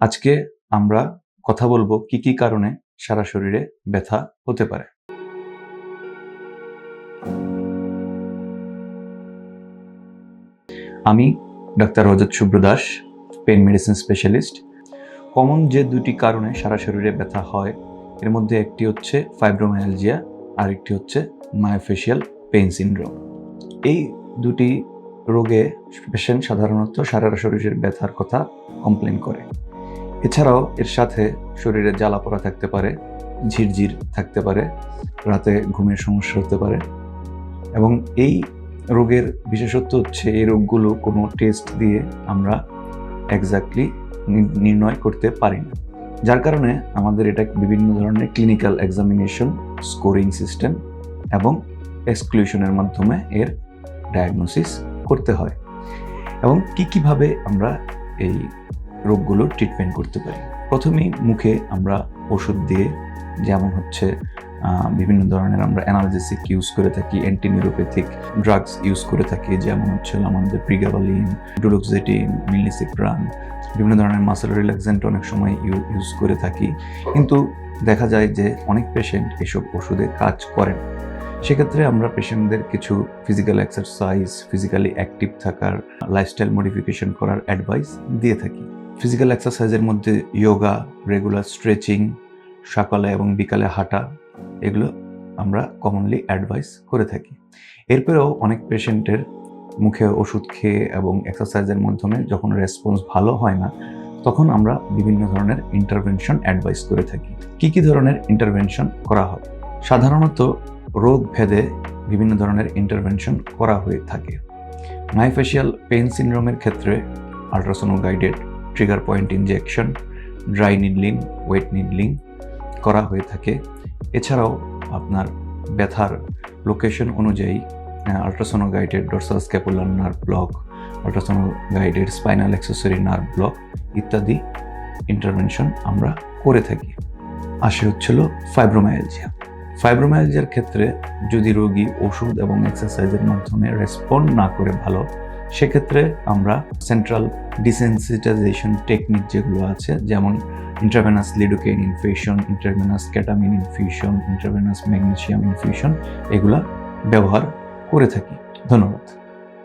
আজকে আমরা কথা বলব কি কি কারণে সারা শরীরে ব্যথা হতে পারে। আমি doctor Rajat Shubhra Das pain medicine specialist. Common যে দুটি কারণে সারা শরীরে ব্যথা হয়, এর মধ্যে একটি হচ্ছে ফাইব্রোমায়ালজিয়া আর একটি হচ্ছে মায়োফেশিয়াল পেইন সিনড্রোম এই দুটি রোগে পেশেন্ট সাধারণত সারা শরীরের ব্যথার কথা কমপ্লেন করে। এছাড়াও এর সাথে শরীরে জ্বালা পোড়া থাকতে পারে, ঝিরঝির থাকতে পারে, রাতে ঘুমের সমস্যা হতে পারে এবং এই রোগের বিশেষত্ব হচ্ছে এই রোগগুলো কোনো টেস্ট দিয়ে আমরা এক্স্যাক্টলি নির্ণয় করতে পারি না। যার কারণে আমাদের এটা বিভিন্ন ধরনের ক্লিনিক্যাল এক্সামিনেশন স্কোরিং সিস্টেম এবং এক্সক্লুশনের মাধ্যমে এর ডায়াগনোসিস করতে হয়। এবং কী কীভাবে আমরা এই রোগগুলোর ট্রিটমেন্ট করতে পারি। প্রথমেই মুখে আমরা ওষুধ দিয়ে, যেমন হচ্ছে বিভিন্ন ধরনের আমরা অ্যানালজেসিক ইউজ করে থাকি অ্যান্টি নিউরোপ্যাথিক ড্রাগস ইউজ করে থাকি, যেমন হচ্ছে আমাদের প্রিগাবালিন ডুলোক্সেটিন মিলিসিপ্রান বিভিন্ন ধরনের মাসেল রিল্যাক্সেন্ট অনেক সময় ইউজ করে থাকি। কিন্তু দেখা যায় যে অনেক পেশেন্ট এসব ওষুধে কাজ করেন সেক্ষেত্রে আমরা পেশেন্টদের কিছু ফিজিক্যাল এক্সারসাইজ ফিজিক্যালি অ্যাক্টিভ থাকার লাইফস্টাইল মডিফিকেশন করার অ্যাডভাইস দিয়ে থাকি। ফিজিক্যাল এক্সারসাইজের মধ্যে যোগা রেগুলার স্ট্রেচিং সকালে এবং বিকালে হাঁটা, এগুলো আমরা কমনলি অ্যাডভাইস করে থাকি। এরপরেও অনেক পেশেন্টের মুখে ওষুধ খেয়ে এবং এক্সারসাইজের মাধ্যমে যখন রেসপন্স ভালো হয় না, তখন আমরা বিভিন্ন ধরনের ইন্টারভেনশন অ্যাডভাইস করে থাকি। কি কি ধরনের ইন্টারভেনশন করা হয়? সাধারণত রোগ ভেদে বিভিন্ন ধরনের ইন্টারভেনশন করা হয়ে থাকে। মাইফেশিয়াল পেইন সিনড্রোমের ক্ষেত্রে ultrasono guided trigger point injection, dry needling, wet needling করা হয়ে থাকে। এছাড়াও আপনার ব্যথার লোকেশন অনুযায়ী ultrasono guided dorsal scapular nerve block ultrasono guided spinal accessory nerve block ইত্যাদি ইন্টারভেনশন আমরা করে থাকি। আসে হচ্ছিল ফাইব্রোমায়ালজিয়া ফাইব্রোমায়ালজিয়ার ক্ষেত্রে যদি রোগী ওষুধ এবং এক্সারসাইজের মাধ্যমে রেসপন্ড না করে ভালো সেক্ষেত্রে আমরা সেন্ট্রাল ডিসেন্সিটাইজেশন টেকনিক যেগুলো আছে, যেমন intravenous lidocaine infusion intravenous ketamine infusion intravenous magnesium infusion এগুলা ব্যবহার করে থাকি। ধন্যবাদ।